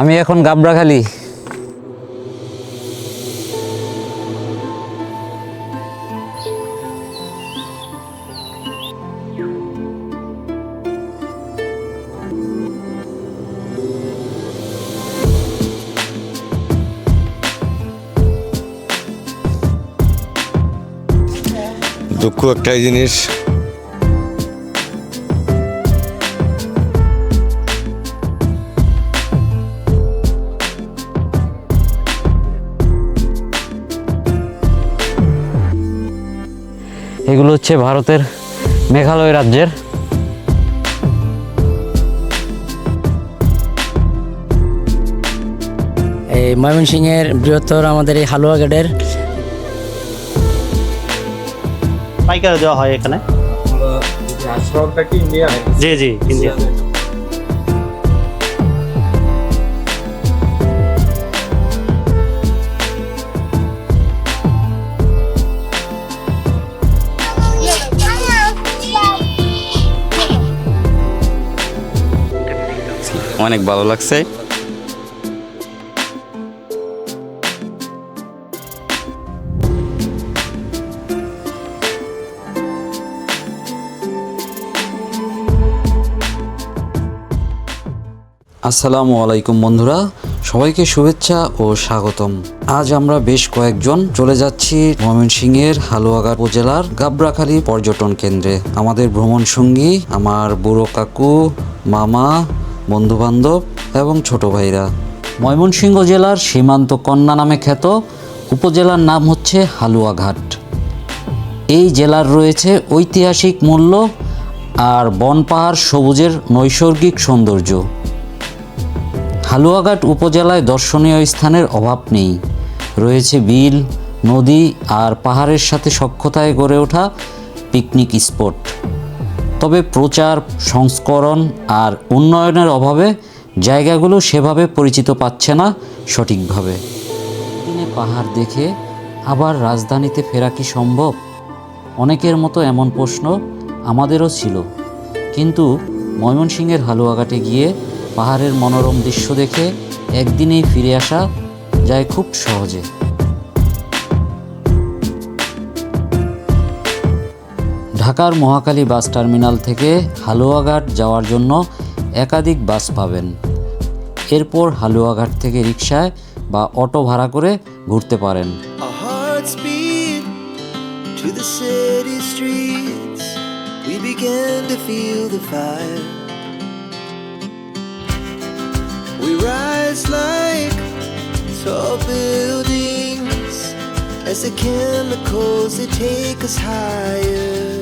আমি এখন গাবড়াখালি। দুঃখ একটাই জিনিস এগুলো হচ্ছে ভারতের মেঘালয় রাজ্যের। এই ময়মনসিংহের বৃহত্তর আমাদের এই হালুয়া গেটের। পাইকার দেওয়া হয় এখানে। G G India. অনেক ভালো লাগছে। আসসালামু আলাইকুম বন্ধুরা, সবাইকে শুভেচ্ছা ও স্বাগতম। আজ আমরা বেশ কয়েকজন চলে যাচ্ছি ময়মনসিংহের হালুয়াঘাট উপজেলার গাবরাখালী পর্যটন কেন্দ্রে। আমাদের ভ্রমণ সঙ্গী আমার বুড়ো কাকু, মামা বন্ধুবান্ধব এবং ছোট ভাইরা। ময়মনসিংহ জেলার সীমান্ত কন্যা নামে খ্যাত উপজেলার নাম হচ্ছে হালুয়াঘাট। এই জেলার রয়েছে ঐতিহাসিক মূল্য আর বন পাহাড় সবুজের নৈসর্গিক সৌন্দর্য। হালুয়াঘাট উপজেলায় দর্শনীয় স্থানের অভাব নেই। রয়েছে বিল, নদী আর পাহাড়ের সাথে সক্ষতায় গড়ে ওঠা পিকনিক স্পট। তবে প্রচার, সংস্করণ আর উন্নয়নের অভাবে জায়গাগুলো সেভাবে পরিচিত পাচ্ছে না সঠিকভাবে। দিনে পাহাড় দেখে আবার রাজধানীতে ফেরা কি সম্ভব? অনেকের মতো এমন প্রশ্ন আমাদেরও ছিল। কিন্তু ময়মনসিংহের হালুয়াঘাটে গিয়ে পাহাড়ের মনোরম দৃশ্য দেখে একদিনেই ফিরে আসা যায় খুব সহজে। ঢাকার মহাকালী বাস টার্মিনাল থেকে হালুয়াঘাট যাওয়ার জন্য একাধিক বাস পাবেন। এরপর হালুয়াঘাট থেকে রিক্সায় বা অটো ভাড়া করে ঘুরতে পারেন। As the chemicals, they take us higher.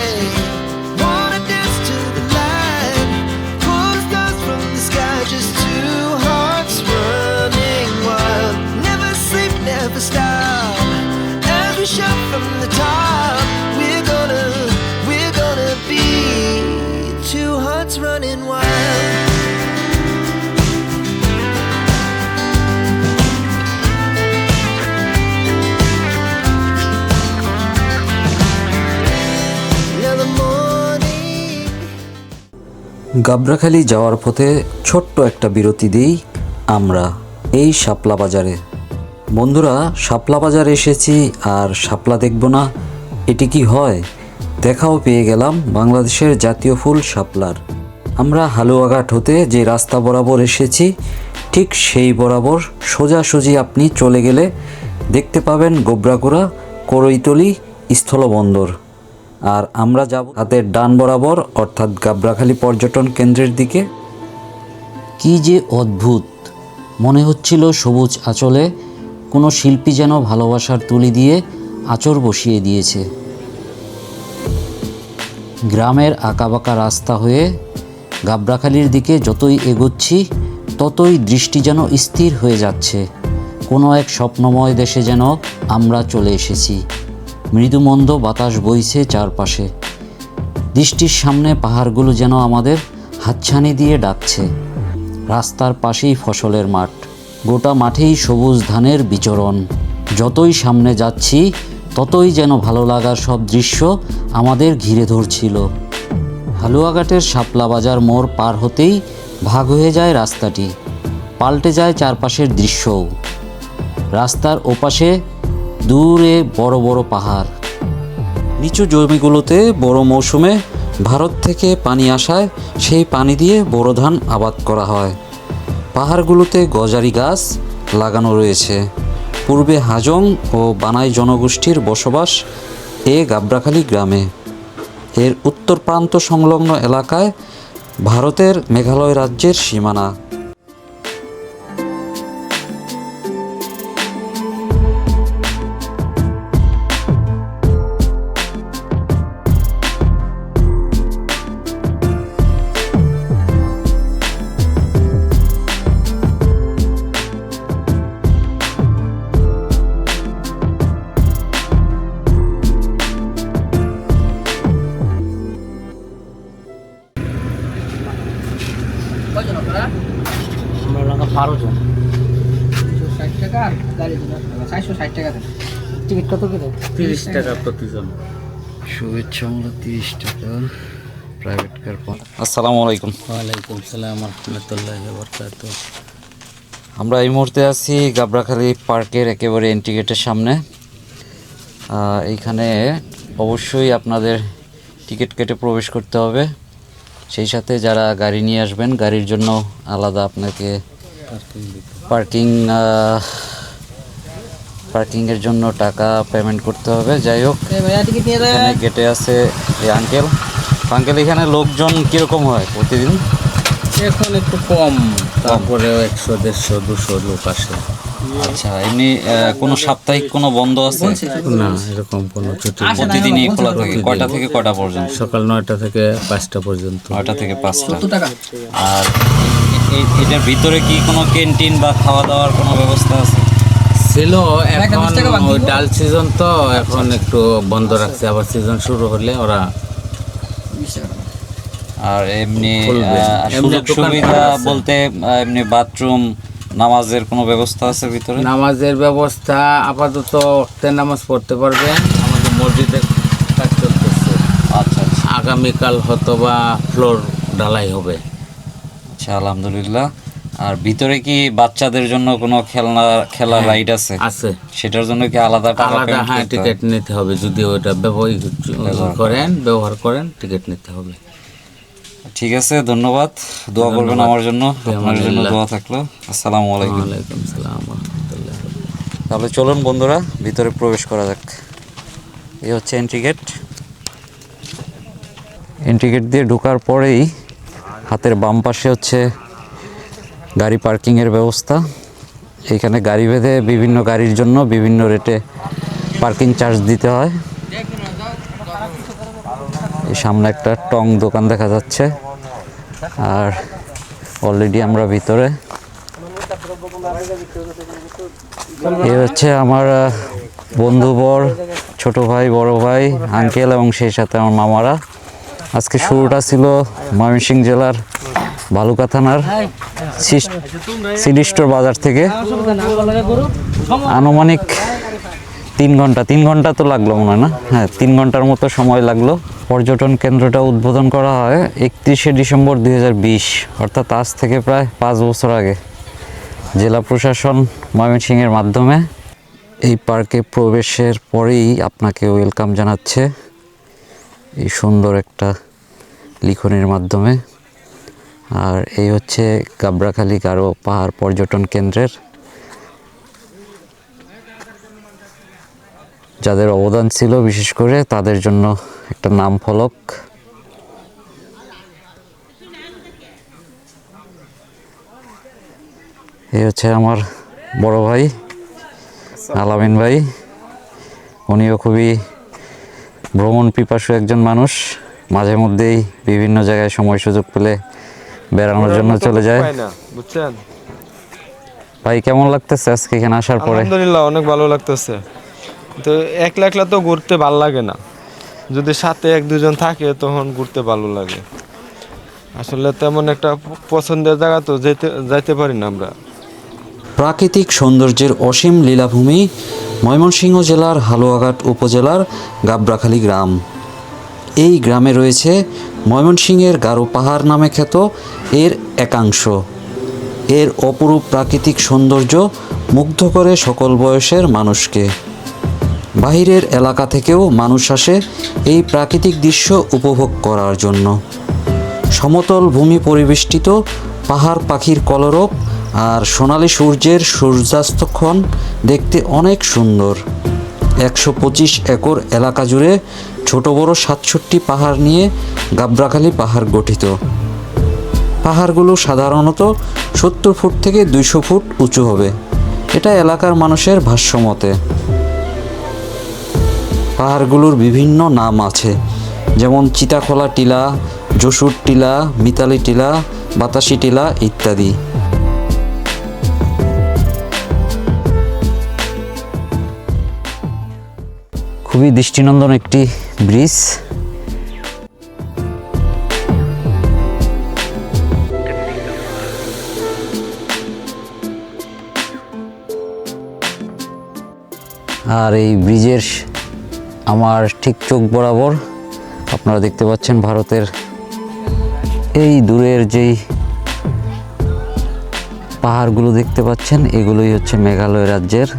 গাবরাখালি যাওয়ার পথে ছোট্ট একটা বিরতি দিই আমরা এই শাপলা বাজারে। বন্ধুরা, শাপলা বাজার এসেছি আর শাপলা দেখব না, এটি কি হয়? দেখাও পেয়ে গেলাম বাংলাদেশের জাতীয় ফুল শাপলার। আমরা হালুয়াঘাট হতে যে রাস্তা বরাবর এসেছি, ঠিক সেই বরাবর সোজাসুজি আপনি চলে গেলে দেখতে পাবেন গোবরাগোড়া করইতলি স্থলবন্দর। আর আমরা যাব হাতের ডান বরাবর, অর্থাৎ গাবরাখালী পর্যটন কেন্দ্রের দিকে। কি যে অদ্ভুত! মনে হচ্ছিল সবুজ আঁচলে কোনো শিল্পী যেন ভালোবাসার তুলি দিয়ে আঁচড় বসিয়ে দিয়েছে। গ্রামের আঁকাবাঁকা রাস্তা হয়ে গাবরাখালির দিকে যতই এগোচ্ছি, ততই দৃষ্টি যেন স্থির হয়ে যাচ্ছে। কোনো এক স্বপ্নময় দেশে যেন আমরা চলে এসেছি। মৃদুমন্দ বাতাস বইছে চারপাশে। দৃষ্টির সামনে পাহাড়গুলো যেন আমাদের হাতছানি দিয়ে ডাকছে। রাস্তার পাশেই ফসলের মাঠ। গোটা মাঠেই সবুজ ধানের বিচরণ। যতই সামনে যাচ্ছি, ততই যেন ভালো লাগার সব দৃশ্য আমাদের ঘিরে ধরছিল। হালুয়াঘাটের শাপলা বাজার মোড় পার হতেই ভাগ হয়ে যায় রাস্তাটি। পাল্টে যায় চারপাশের দৃশ্যও। রাস্তার ওপাশে দূরে বড় বড় পাহাড়। নিচু জমিগুলোতে বড় মৌসুমে ভারত থেকে পানি আসায় সেই পানি দিয়ে বোরো ধান আবাদ করা হয়। পাহাড়গুলোতে গজারি গাছ লাগানো রয়েছে। পূর্বে হাজং ও বানাই জনগোষ্ঠীর বসবাস এ গাবরাখালী গ্রামে। এর উত্তর প্রান্ত সংলগ্ন এলাকায় ভারতের মেঘালয় রাজ্যের সীমানা। তিরিশ টাকা। প্রতিজন শুভেচ্ছা মূল্য তিরিশ টাকা প্রাইভেট কার আসসালামু আলাইকুম। ওয়ালাইকুম সালাম রহমতুল্লাহ বরকাত আমরা এই মুহূর্তে আছি গাবরাখালী পার্কের একেবারে এন্ট্রি গেটের সামনে। এইখানে অবশ্যই আপনাদের টিকিট কেটে প্রবেশ করতে হবে। সেই সাথে যারা গাড়ি নিয়ে আসবেন গাড়ির জন্য আলাদা আপনাকে পার্কিং পার্কিংয়ের জন্য টাকা পেমেন্ট করতে হবে। যাই হোক গেটে আছে এই আঙ্কেল আঙ্কেল এখানে লোকজন কীরকম হয় প্রতিদিন? এখন একটু কম তারপরে একশো দেড়শো দুশো লোক আসে। আচ্ছা এমনি কোনো সাপ্তাহিক কোনো বন্ধ আছে? না এরকম কোনো ছুটি প্রতিদিনই খোলা থাকে কয়টা থেকে কয়টা পর্যন্ত? সকাল নয়টা থেকে পাঁচটা পর্যন্ত। নয়টা থেকে পাঁচটা। আর এটার ভিতরে কি কোনো ক্যান্টিন বা খাওয়া দাওয়ার কোনো ব্যবস্থা আছে? ছিল এখন ওই ডাল সিজন তো এখন একটু বন্ধ রাখছে আবার সিজন শুরু হলে ওরা আর এমনি এমনি সুযোগ সুবিধা বলতে এমনি বাথরুম নামাজের কোনো ব্যবস্থা আছে ভিতরে? নামাজের ব্যবস্থা আপাতত ওয়াক্তে নামাজ পড়তে পারবেন আমাদের মসজিদে কাজ চলতেছে। আচ্ছা আচ্ছা। আগামীকাল হয়তো বা ফ্লোর ঢালাই হবে। আচ্ছা আলহামদুলিল্লাহ। আর ভিতরে কি বাচ্চাদের জন্য কোনো খেলনা খেলার রাইড আছে? আছে। সেটার জন্য কি আলাদা আলাদা হ্যাঁ টিকিট নিতে হবে। যদি ওটা ব্যবহার করেন ব্যবহার করেন টিকিট নিতে হবে। ঠিক আছে ধন্যবাদ। দোয়া করবেন আমার জন্য। আপনার জন্য দোয়া থাকল। আসসালামু আলাইকুম। ওয়ালাইকুম সালাম রহমতুল্লাহ। তাহলে চলুন বন্ধুরা ভিতরে প্রবেশ করা যাক। এই হচ্ছে এন্ট্রি গেট এন্ট্রি গেট দিয়ে ঢোকার পরেই হাতের বাম পাশে হচ্ছে গাড়ি পার্কিংয়ের ব্যবস্থা। এখানে গাড়ি বেঁধে বিভিন্ন গাড়ির জন্য বিভিন্ন রেটে পার্কিং চার্জ দিতে হয়। সামনে একটা টং দোকান দেখা যাচ্ছে। আর অলরেডি আমরা ভিতরে। এ হচ্ছে আমার বন্ধুবর ছোট ভাই, বড় ভাই আঙ্কেল এবং সেই সাথে আমার মামারা। আজকে শুরুটা ছিল ময়মনসিংহ জেলার ভালুকা থানার সিডি স্টোর বাজার থেকে। আনুমানিক তিন ঘণ্টা তিন ঘণ্টা তো লাগল মনে হয় না? হ্যাঁ তিন ঘণ্টার মতো সময় লাগল। পর্যটন কেন্দ্রটা উদ্বোধন করা হয় একত্রিশে ডিসেম্বর দু হাজার বিশ, অর্থাৎ আজ থেকে প্রায় পাঁচ বছর আগে। জেলা প্রশাসন ময়মনসিংহের মাধ্যমে এই পার্কে প্রবেশের পরেই আপনাকে ওয়েলকাম জানাচ্ছে। এই সুন্দর একটা লিখনের মাধ্যমে। আর এই হচ্ছে গাবরাখালী গারো পাহাড় পর্যটন কেন্দ্রের যাদের অবদান ছিল, বিশেষ করে তাদের জন্য একটা নাম ফলক। এই হচ্ছে আমার বড় ভাই, আলামিন ভাই। উনিও খুবই ভ্রমণ পিপাসু একজন মানুষ। মাঝে মধ্যেই বিভিন্ন জায়গায় সময় সুযোগ পেলে বেড়ানোর জন্য চলে যায়। বুঝছেন? ভাই কেমন লাগতেছে আজকে এখানে আসার পরে? আলহামদুলিল্লাহ অনেক ভালো লাগতেছে। তো একলা একলা তো ঘুরতে ভালো লাগে না। যদি সাথে এক দুজন থাকে তখন ঘুরতে ভালো লাগে। আসলে তেমন একটা পছন্দের জায়গা তো যেতে যাইতে পারি না আমরা। প্রাকৃতিক সৌন্দর্যের অসীম লীলাভূমি ময়মনসিংহ জেলার হালুয়াঘাট উপজেলার গাবরাখালী গ্রাম। এই গ্রামে রয়েছে ময়মনসিংহের গারো পাহাড় নামে খ্যাত এর একাংশ। এর অপরূপ প্রাকৃতিক সৌন্দর্য মুগ্ধ করে সকল বয়সের মানুষকে। বাহিরের এলাকা থেকেও মানুষ আসে এই প্রাকৃতিক দৃশ্য উপভোগ করার জন্য। সমতল ভূমি পরিবেষ্টিত, পাহাড় পাখির কলরব আর সোনালি সূর্যের সূর্যাস্তক্ষণ দেখতে অনেক সুন্দর। একশো পঁচিশ একর এলাকা জুড়ে ছোট বড় সাতষট্টি পাহাড় নিয়ে গাবরাখালী পাহাড় গঠিত। পাহাড়গুলো সাধারণত সত্তর ফুট থেকে দুইশো ফুট উঁচু হবে। এটা এলাকার মানুষের ভাষ্যমতে। পাহাড়গুলোর বিভিন্ন নাম আছে, যেমন চিতাখোলা টিলা, যশুর টিলা, মিতালি টিলা, বাতাসি টিলা ইত্যাদি। খুবই দৃষ্টিনন্দন একটি ব্রিজ। আর এই ব্রিজের আমার ঠিক চোখ বরাবর আপনারা দেখতে পাচ্ছেন ভারতের এই দূরের যেই পাহাড়গুলো দেখতে পাচ্ছেন, এগুলোই হচ্ছে মেঘালয় রাজ্যের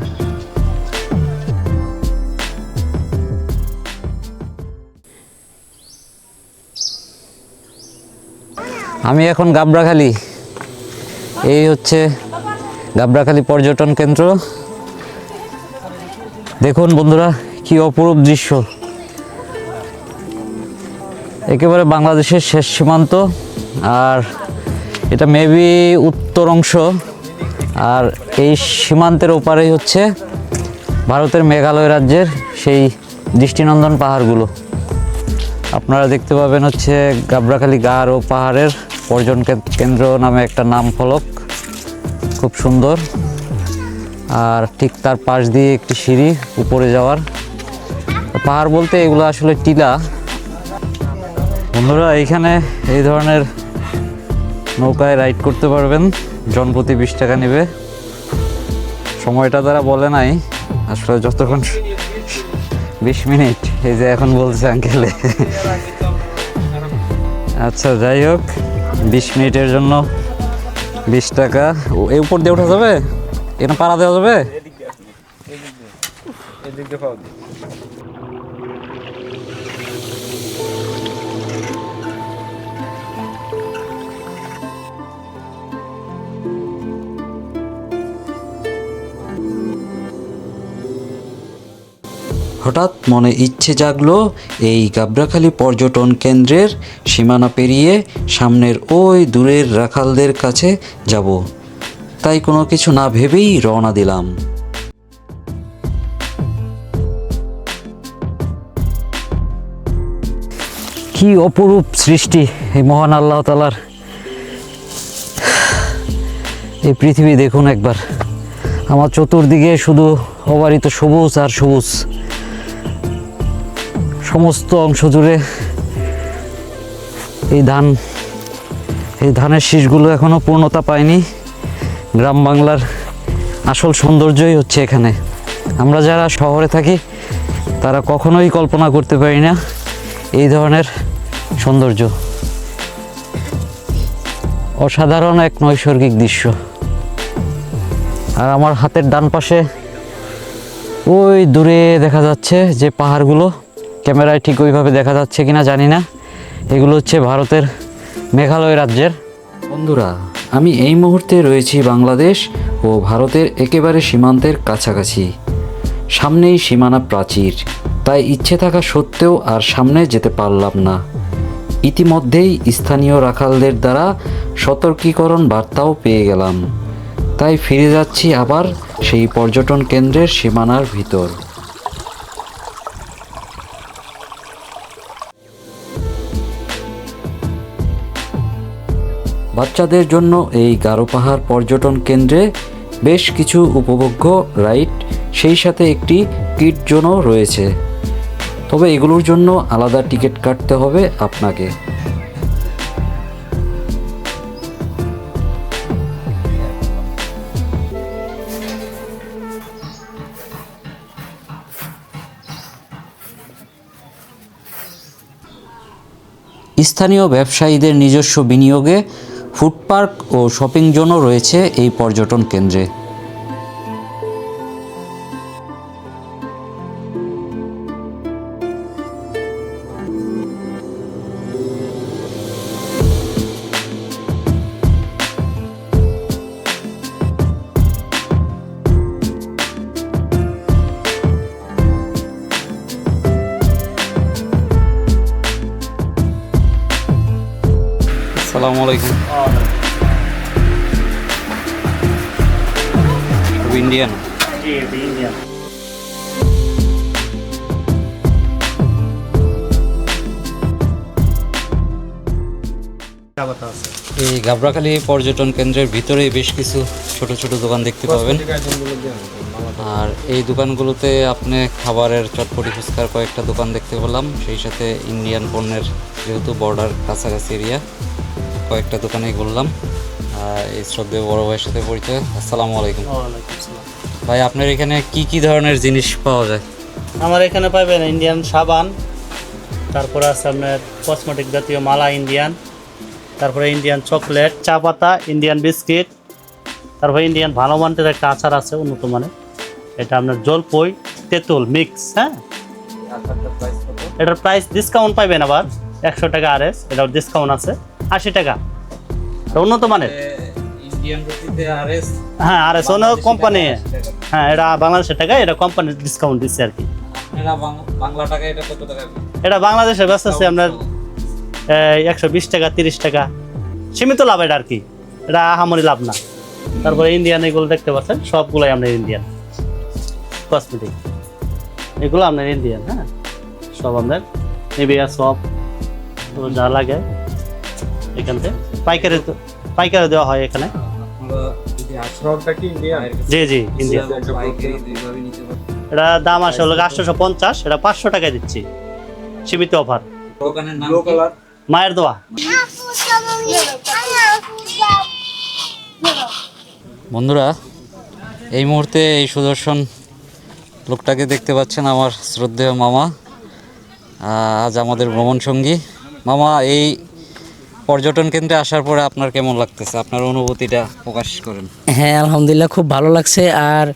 আমি এখন গাবরাখালী এই হচ্ছে গাবরাখালী পর্যটন কেন্দ্র। দেখুন বন্ধুরা, কি অপরূপ দৃশ্য। একেবারে বাংলাদেশের শেষ সীমান্ত, আর এটা মেবি উত্তর অংশ। আর এই সীমান্তের ওপারেই হচ্ছে ভারতের মেঘালয় রাজ্যের সেই দৃষ্টিনন্দন পাহাড়গুলো। আপনারা দেখতে পাবেন হচ্ছে গাবরাখালী গার ও পাহাড়ের পর্যটন কেন্দ্র নামে একটা নাম ফলক। খুব সুন্দর। আর ঠিক তার পাশ দিয়ে একটি সিঁড়ি উপরে যাওয়ার। পাহাড় বলতে এগুলো আসলে টিলা। বন্ধুরা, এইখানে এই ধরনের নৌকায় রাইড করতে পারবেন। জনপ্রতি বিশ টাকা নেবে। সময়টা তারা বলে নাই। আসলে যতক্ষণ বিশ মিনিট, এই যে এখন বলছে আঙ্কেলে আচ্ছা যাই হোক। বিশ মিনিটের জন্য বিশ টাকা। এই উপর দিয়ে ওঠা যাবে? এখানে পাড়া দেওয়া যাবে? হঠাৎ মনে ইচ্ছে জাগলো এই গাবরাখালী পর্যটন কেন্দ্রের সীমানা পেরিয়ে সামনের ওই দূরের রাখালদের কাছে যাব। তাই কোনো কিছু না ভেবেই রওনা দিলাম। কি অপরূপ সৃষ্টি এই মহান আল্লাহ তালার এই পৃথিবী দেখুন একবার। আমার চতুর্দিকে শুধু অবারিত সবুজ আর সবুজ। সমস্ত অংশ জুড়ে এই ধান, এই ধানের শীষগুলো এখনও পূর্ণতা পায়নি। গ্রাম বাংলার আসল সৌন্দর্যই হচ্ছে এখানে। আমরা যারা শহরে থাকি, তারা কখনোই কল্পনা করতে পারি না এই ধরনের সৌন্দর্য। অসাধারণ এক নৈসর্গিক দৃশ্য। আর আমার হাতের ডান পাশে ওই দূরে দেখা যাচ্ছে যে পাহাড়গুলো। ক্যামেরায় ঠিক ওইভাবে দেখা যাচ্ছে কিনা জানি না। এগুলো হচ্ছে ভারতের মেঘালয় রাজ্যের। বন্ধুরা, আমি এই মুহূর্তে রয়েছি বাংলাদেশ ও ভারতের একেবারে সীমান্তের কাছাকাছি। সামনেই সীমানা প্রাচীর। তাই ইচ্ছে থাকা সত্ত্বেও আর সামনে যেতে পারলাম না। ইতিমধ্যেই স্থানীয় রাখালদের দ্বারা সতর্কীকরণ বার্তাও পেয়ে গেলাম। তাই ফিরে যাচ্ছি আবার সেই পর্যটন কেন্দ্রের সীমানার ভিতর। বাচ্চাদের জন্য এই গারো পাহাড় পর্যটন কেন্দ্রে বেশ কিছু উপভোগ্য রাইড, সেই সাথে একটি কিট জোনও রয়েছে। তবে এগুলোর জন্য আলাদা টিকিট কাটতে হবে আপনাকে। স্থানীয় ব্যবসায়ীদের নিজস্ব বিনিয়োগে ফুড পার্ক ও শপিং জোনও রয়েছে এই পর্যটন কেন্দ্রে। এই গাবরাখালী পর্যটন কেন্দ্রের ভিতরে বেশ কিছু ছোট ছোট দোকান দেখতে পাবেন। আর এই দোকানগুলোতে আপনি খাবারের চটপটি ফুচকার কয়েকটা দোকান দেখতে পেলাম। সেই সাথে ইন্ডিয়ান পণ্যের যেহেতু বর্ডার কাছাকাছি এরিয়া কয়েকটা দোকানেই ঘুরলাম আর এই শ্রদ্ধেয় বড় ভাইয়ের সাথে পরিচয়। আসসালামু আলাইকুম। ভাই আপনার এখানে কি কি ধরনের জিনিস পাওয়া যায়? আমার এখানে পাবেন ইন্ডিয়ান সাবান তারপরে আছে আপনার কসমেটিক জাতীয় মালা ইন্ডিয়ান। তারপরে ইন্ডিয়ান চকলেট চা পাতা ইন্ডিয়ান বিস্কিট তারপরে ইন্ডিয়ান ভালো মানের একটা আচার আছে উন্নত মানের। এটা আপনার জলপই তেঁতুল মিক্স হ্যাঁ? এটার প্রাইস ডিসকাউন্ট পাইবেন আবার একশো টাকা আর এস এটার ডিসকাউন্ট আছে আশি টাকা। উন্নত মানের। হ্যাঁ আর এস অন্য কোম্পানি হ্যাঁ এটা বাংলাদেশের টাকা এটা কোম্পানির ডিসকাউন্ট দিচ্ছে আর কি। বাংলা টাকা এটা কত টাকা? এটা বাংলাদেশে ব্যস্ত আছে আপনার একশো বিশ টাকা, তিরিশ টাকা। সীমিত লাভ এটা আর কি। এটা আহামরি লাভ না। তারপরে ইন্ডিয়ান এগুলো দেখতে পাচ্ছেন, সবগুলোই আপনার ইন্ডিয়ান কসমেটিক এগুলো আপনার ইন্ডিয়ান হ্যাঁ? সব আপনার নিবিয়া সব। যা লাগে এখান থেকে। পাইকারি পাইকারি দেওয়া হয় এখানে। জি জি ইন্ডিয়ান এটা দাম আসে হলো আটশোশো পঞ্চাশ, এটা পাঁচশো টাকায় দিচ্ছি। সীমিত অফার? মায়ের দোয়া। বন্ধুরা এই মুহূর্তে এই সুদর্শন লোকটাকে দেখতে পাচ্ছেন আমার শ্রদ্ধেয় মামা। আজ আমাদের ভ্রমণ সঙ্গী। মামা এই পর্যটন কেন্দ্রে আসার পরে আপনার কেমন লাগতেছে? আপনার অনুভূতিটা প্রকাশ করেন। হ্যাঁ আলহামদুলিল্লাহ খুব ভালো লাগছে। আর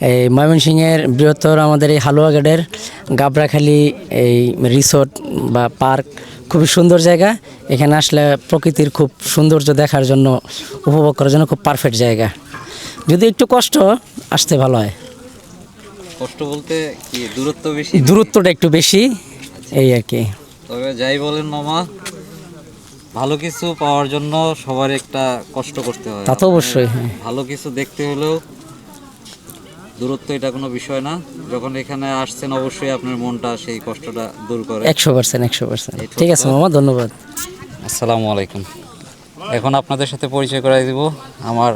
এই ময়মনসিংহের বৃহত্তর আমাদের এই হালুয়াঘাটের গাবরাখালী এই রিসোর্ট বা পার্ক খুবই সুন্দর জায়গা। এখানে আসলে প্রকৃতির খুব সৌন্দর্য দেখার জন্য উপভোগ করার জন্য খুব পারফেক্ট জায়গা। যদি একটু কষ্ট আসতে ভালো হয়। কষ্ট বলতে কি দূরত্ব বেশি? দূরত্বটা একটু বেশি এই আর কি। তবে যাই বলেন মামা ভালো কিছু পাওয়ার জন্য সবার একটা কষ্ট করতে হয়। তা তো অবশ্যই হ্যাঁ। ভালো কিছু দেখতে হলেও দূরত্ব এটা কোনো বিষয় না। যখন এখানে আসছেন অবশ্যই আপনার মনটা সেই কষ্টটা দূর করে। একশো পার্সেন্ট একশো পার্সেন্ট ঠিক আছে মামা ধন্যবাদ। আসসালামু আলাইকুম। এখন আপনাদের সাথে পরিচয় করাই দিব। আমার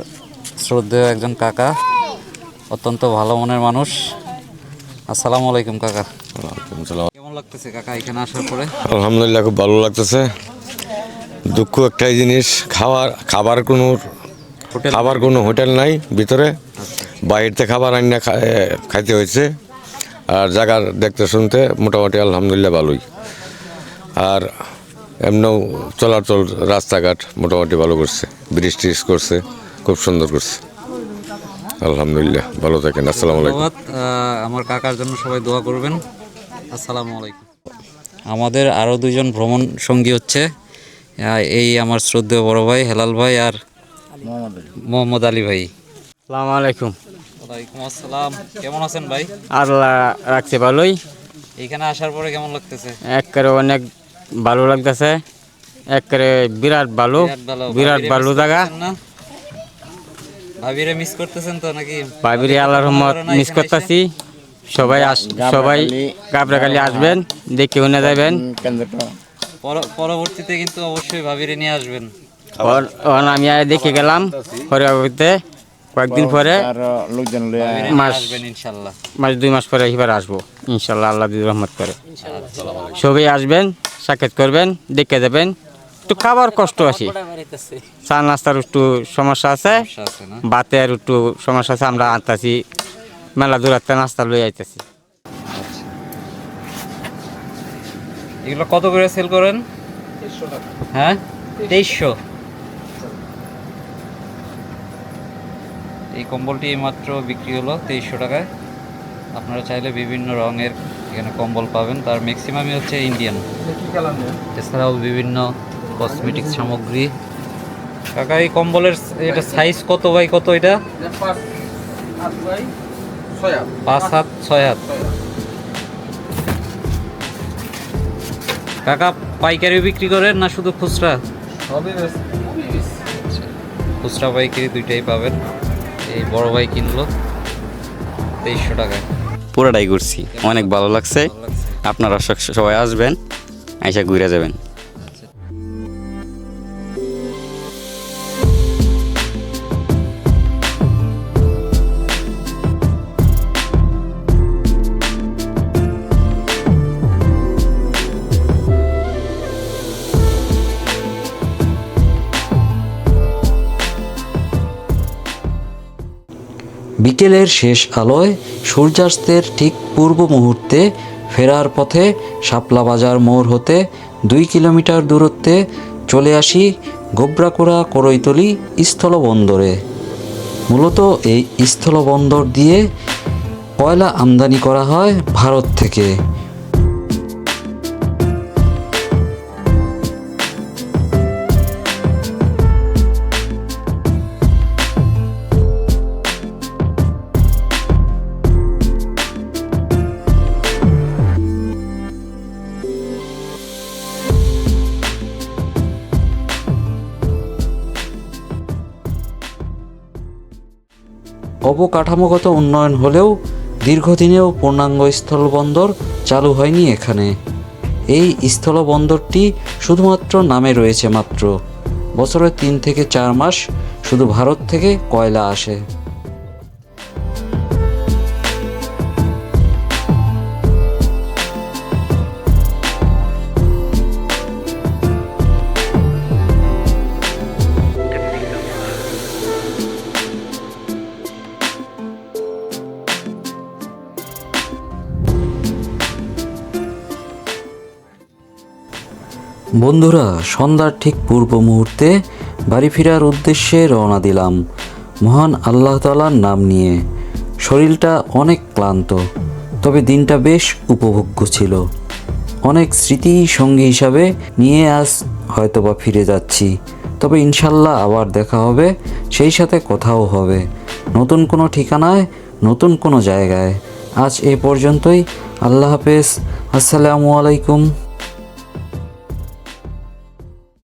শ্রদ্ধেয় একজন কাকা অত্যন্ত ভালো মনের মানুষ। আসসালামু আলাইকুম কাকা। কেমন লাগতেছে কাকা এখানে আসার পরে? আলহামদুলিল্লাহ খুব ভালো লাগতেছে। দুঃখ একটাই জিনিস খাওয়ার খাবার কোনো হোটেল খাবার কোনো হোটেল নাই ভিতরে। বাইরেতে খাবার আইনা খা- এ, খাইতে হয়েছে। আর জায়গার দেখতে শুনতে মোটামুটি আলহামদুলিল্লাহ ভালোই। আর এমনিও চলাচল রাস্তাঘাট মোটামুটি ভালো করছে। ব্রিজ ট্রিজ করছে খুব সুন্দর করছে। আলহামদুলিল্লাহ ভালো থাকেন আসসালামু আলাইকুম। আমার কাকার জন্য সবাই দোয়া করবেন। আসসালামু আলাইকুম। আমাদের আরও দুজন ভ্রমণ সঙ্গী হচ্ছে। এই আমার শ্রদ্ধেয় বড় ভাই হেলাল ভাই আর মোহাম্মদ আলী ভাই। সালামু আলাইকুম। ওয়ালাইকুম আসসালাম। কেমন আছেন ভাই? আল্লাহ রাখছে ভালোই। এখানে আসার পরে কেমন লাগতেছে? একবারে অনেক ভালো লাগতেছে। একবারে বিরাট ভালো বিরাট ভালো। miss জায়গা? ভাবিরে মিস করতেছেন তো নাকি? ভাবিরি আল্লাহর রহমত মিস করতেছি। সবাই আস সবাই গাবরাখালি আসবেন দেখে উনে যাবেন। পরবর্তীতে কিন্তু অবশ্যই ভাবিরে নিয়ে আসবেন। আমি আয় দেখে গেলাম। পরে কয়েকদিন পরে মাস- ইনশাল্লাহ। মাস দুই মাস পরে এবার আসব ইনশাল্লাহ আল্লাহ রহমত করে। সবাই আসবেন সাক্ষাৎ করবেন দেখে যাবেন। একটু খাবার কষ্ট আছে। চা নাস্তার একটু সমস্যা আছে। সমস্যা আছে বাতের একটু সমস্যা আছে আমরা আনতাছি। মেলা দূরাত্তে নাস্তা লই আইতাছি। এগুলো কত করে সেল করেন? হ্যাঁ? তেইশশো? এই কম্বলটি মাত্র বিক্রি হলো তেইশশো টাকায়। আপনারা চাইলে বিভিন্ন রঙের এখানে কম্বল পাবেন। তার ম্যাক্সিমামই হচ্ছে ইন্ডিয়ান এছাড়াও বিভিন্ন কসমেটিক সামগ্রী। কাকা এই কম্বলের এটা সাইজ কত বাই কত এটা? পাঁচ হাত ছয় হাত কাকা পাইকারি বিক্রি করেন না শুধু খুচরা? খুচরা পাইকারি দুইটাই পাবেন। এই বড় ভাই কিনলো তেইশশো টাকায়। পুরোটাই ঘুরছি। অনেক ভালো লাগছে। আপনারা সব- সবাই আসবেন আইসা ঘুরে যাবেন। বিকেলের শেষ আলোয় সূর্যাস্তের ঠিক পূর্ব মুহূর্তে ফেরার পথে শাপলা বাজার মোড় হতে দুই কিলোমিটার দূরত্বে চলে আসি গোবরাকুড়া করৈতলি স্থলবন্দরে। মূলত এই স্থলবন্দর দিয়ে কয়লা আমদানি করা হয় ভারত থেকে। অবকাঠামোগত উন্নয়ন হলেও দীর্ঘদিনেও পূর্ণাঙ্গ স্থলবন্দর চালু হয়নি এখানে। এই স্থলবন্দরটি শুধুমাত্র নামে রয়েছে মাত্র। বছরের তিন থেকে চার মাস শুধু ভারত থেকে কয়লা আসে। বন্ধুরা, সন্ধ্যার ঠিক পূর্ব মুহূর্তে বাড়ি ফেরার উদ্দেশ্যে রওনা দিলাম। মহান আল্লাহ তালার নাম নিয়ে। শরীরটা অনেক ক্লান্ত, তবে দিনটা বেশ উপভোগ্য ছিল। অনেক স্মৃতি সঙ্গী হিসাবে নিয়ে আজ হয়তোবা ফিরে যাচ্ছি। তবে ইনশাল্লাহ আবার দেখা হবে, সেই সাথে কথাও হবে। নতুন কোনো ঠিকানায়, নতুন কোনো জায়গায়। আজ এ পর্যন্তই। আল্লাহ হাফেজ। আসসালামু আলাইকুম।